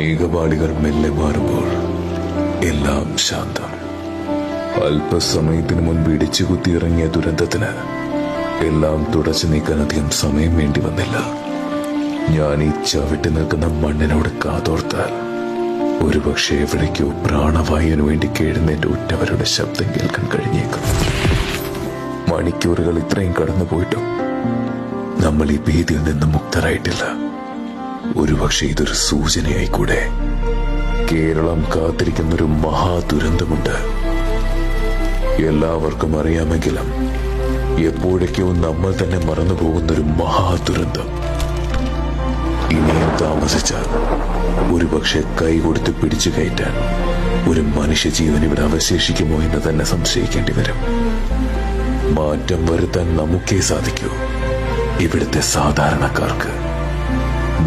മേഘപാളികൾ മെല്ലെ മാറുമ്പോൾ എല്ലാം ശാന്തം. അല്പസമയത്തിന് മുൻപ് ഇടിച്ചു കുത്തിയിറങ്ങിയ ദുരന്തത്തിന് എല്ലാം തുടച്ചു നീക്കാൻ അധികം സമയം വേണ്ടി വന്നില്ല. ഞാൻ ഈ ചവിട്ടി നിൽക്കുന്ന മണ്ണിനോട് കാതോർത്താൽ ഒരുപക്ഷെ എവിടേക്കോ പ്രാണവായുവിന് വേണ്ടി കേഴുന്നേറ്റ് ഉറ്റവരുടെ ശബ്ദം കേൾക്കാൻ കഴിഞ്ഞേക്കും. മണിക്കൂറുകൾ ഇത്രയും കടന്നുപോയിട്ടും നമ്മൾ ഈ ഭീതിയിൽ നിന്ന് മുക്തരായിട്ടില്ല. ഒരുപക്ഷെ ഇതൊരു സൂചനയായിക്കൂടെ? കേരളം കാത്തിരിക്കുന്ന ഒരു മഹാദുരന്തമുണ്ട്. എല്ലാവർക്കും അറിയാമെങ്കിലും എപ്പോഴൊക്കെയോ നമ്മൾ തന്നെ മറന്നു പോകുന്നൊരു മഹാദുരന്തം. ഇനിയും താമസിച്ചാൽ ഒരുപക്ഷെ കൈ കൊടുത്ത് പിടിച്ചു കയറ്റാൻ ഒരു മനുഷ്യജീവൻ ഇവിടെ അവശേഷിക്കുമോ എന്ന് തന്നെ സംശയിക്കേണ്ടി വരും. മാറ്റം വരുത്താൻ നമുക്കേ സാധിക്കൂ. ഇവിടുത്തെ സാധാരണക്കാർക്ക്.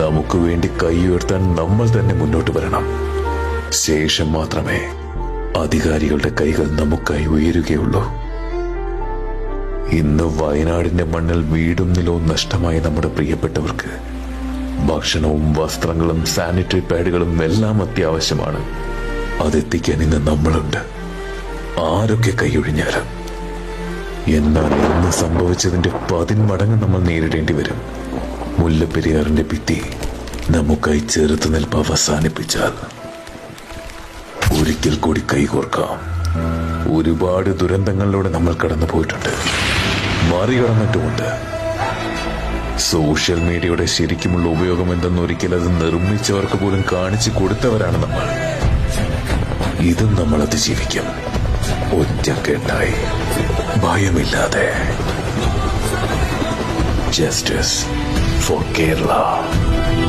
നമുക്ക് വേണ്ടി കൈ ഉയർത്താൻ നമ്മൾ തന്നെ മുന്നോട്ട് വരണം. ശേഷം മാത്രമേ അധികാരികളുടെ കൈകൾ നമുക്കായി ഉയരുകയുള്ളൂ. ഇന്ന് വയനാടിന്റെ മണ്ണിൽ വീടും നിലവും നഷ്ടമായ നമ്മുടെ പ്രിയപ്പെട്ടവർക്ക് ഭക്ഷണവും വസ്ത്രങ്ങളും സാനിറ്ററി പാഡുകളും എല്ലാം അത്യാവശ്യമാണ്. അതെത്തിക്കാൻ ഇന്ന് നമ്മളുണ്ട്. ആരൊക്കെ കൈയൊഴിഞ്ഞാലും. എന്നാൽ ഇന്ന് സംഭവിച്ചതിന്റെ പതിന്മടങ്ങ് നമ്മൾ നേരിടേണ്ടി വരും. മുല്ലപ്പെരിയാറിന്റെ ഭിത്തി നമുക്കായി ചെറുത്ത് നിൽപ്പ് അവസാനിപ്പിച്ചാൽ ഒരിക്കൽ കൂടി കൈകോർക്കാം. ഒരുപാട് ദുരന്തങ്ങളിലൂടെ നമ്മൾ കടന്നു പോയിട്ടുണ്ട്. മറികടന്നിട്ടുമുണ്ട്. സോഷ്യൽ മീഡിയയുടെ ശരിക്കുമുള്ള ഉപയോഗം എന്തെന്ന് ഒരിക്കൽ അത് നിർമ്മിച്ചവർക്ക് പോലും കാണിച്ചു കൊടുത്തവരാണ് നമ്മൾ. ഇതും നമ്മൾ അതിജീവിക്കും. ഒറ്റക്കെട്ടായി. ഭയമില്ലാതെ. Justice forget love.